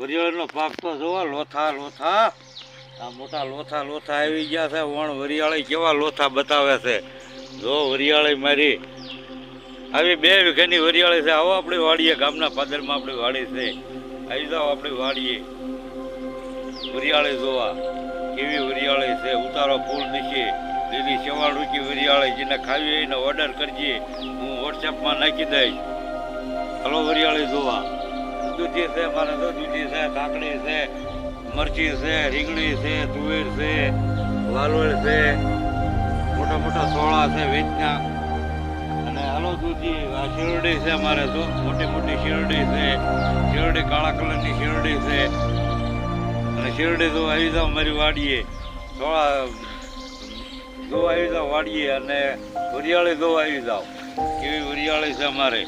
વરિયાળીનો પાક તો જોવા, લોથા લોથા. આ મોટા લોથા લોથા આવી ગયા છે, વણ વરિયાળી કેવા લોથા બતાવે છે. જો વરિયાળી મારી. આવી બે વીઘાની વરિયાળી છે. આવો આપણે વાડીએ, ગામના પાદરમાં આપણે વાડી છે. આવી જાઓ આપણે વાડીએ. વરિયાળી જોવા. કેવી વરિયાળી છે. ઉતારો ફૂલ નીચે લીલી સેવાળ રૂચી વરિયાળી. જેને ખાવી એને ઓર્ડર કરજે. હું વોટ્સએપમાં નાખી દઈશ. હલો વરિયાળી જોવા. દૂધી છે, મારે દૂધી છે, કાકડી છે, મરચી છે, રીંગણી છે, તુવેર છે, વાલોળ છે, મોટા મોટા સોળા છે, વેચના. અને હલો દૂધી, આ શેરડી છે મારે તો, મોટી મોટી શેરડી છે, શેરડી કાળા કલરની શેરડી છે. અને શેરડી તો આવી જાઓ મારી વાડીએ. સોળા દો આવી જાવ વાડીએ અને વરિયાળી જો આવી જાઓ કેવી વરિયાળી છે અમારે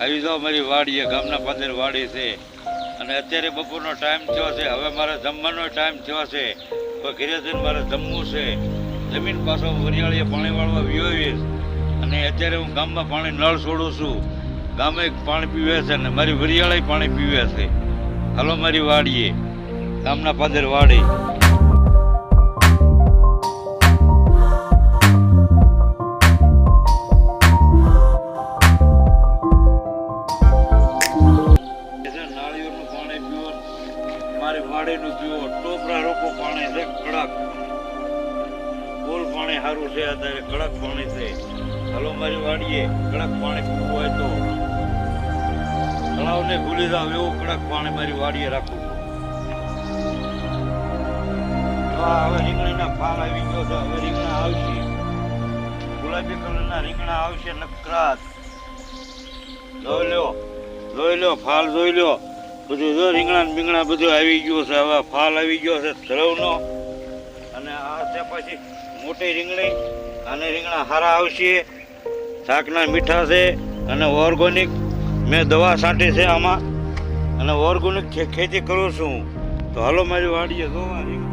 આવી જાઓ મારી વાડીએ, ગામના પાદર વાડી છે. અને અત્યારે બપોરનો ટાઈમ થયો છે, હવે મારે જમવાનો ટાઈમ થયો છે. તો ઘરે જઈને મારે જમવું છે. જમીન પાછો વરિયાળીએ પાણી વાળવા વિયોવીશ અને અત્યારે હું ગામમાં પાણી નળ છોડું છું. ગામે પાણી પીવે છે અને મારી વરિયાળી પાણી પીવે છે. હાલો મારી વાડીએ, ગામના પાદર વાડી. મારી વાડીનું પીવો ટોપરા રોકો પાણી છે કડક. બોલ પાણી સારું છે અત્યારે કડક પાણી છે. હલો મારી વાડીએ કડક પાણી પીવું હોય તો. તળાવને ભૂલી જાવ એવું કડક પાણી મારી વાડીએ રાખું છું. હા, હવે રીંગણીના ફાલ આવી ગયો છે હવે રીંગણા આવશે. ગુલાબી કલરના રીંગણા આવશે નકરાત જોઈ લ્યો જોઈ લ્યો ફાલ જોઈ લ્યો. બધું જો રીંગણા બીંગણા બધું આવી ગયું છે હવે ફાલ આવી ગયો છે ધ્રવનો. અને આ છે પછી મોટી રીંગણી. અને રીંગણા હારા આવશે. શાકના મીઠા છે અને ઓર્ગોનિક. મેં દવા છાંટી છે આમાં. અને ઓર્ગોનિક ખેતી કરું છું. તો હાલો મારી વાડીએ જોવા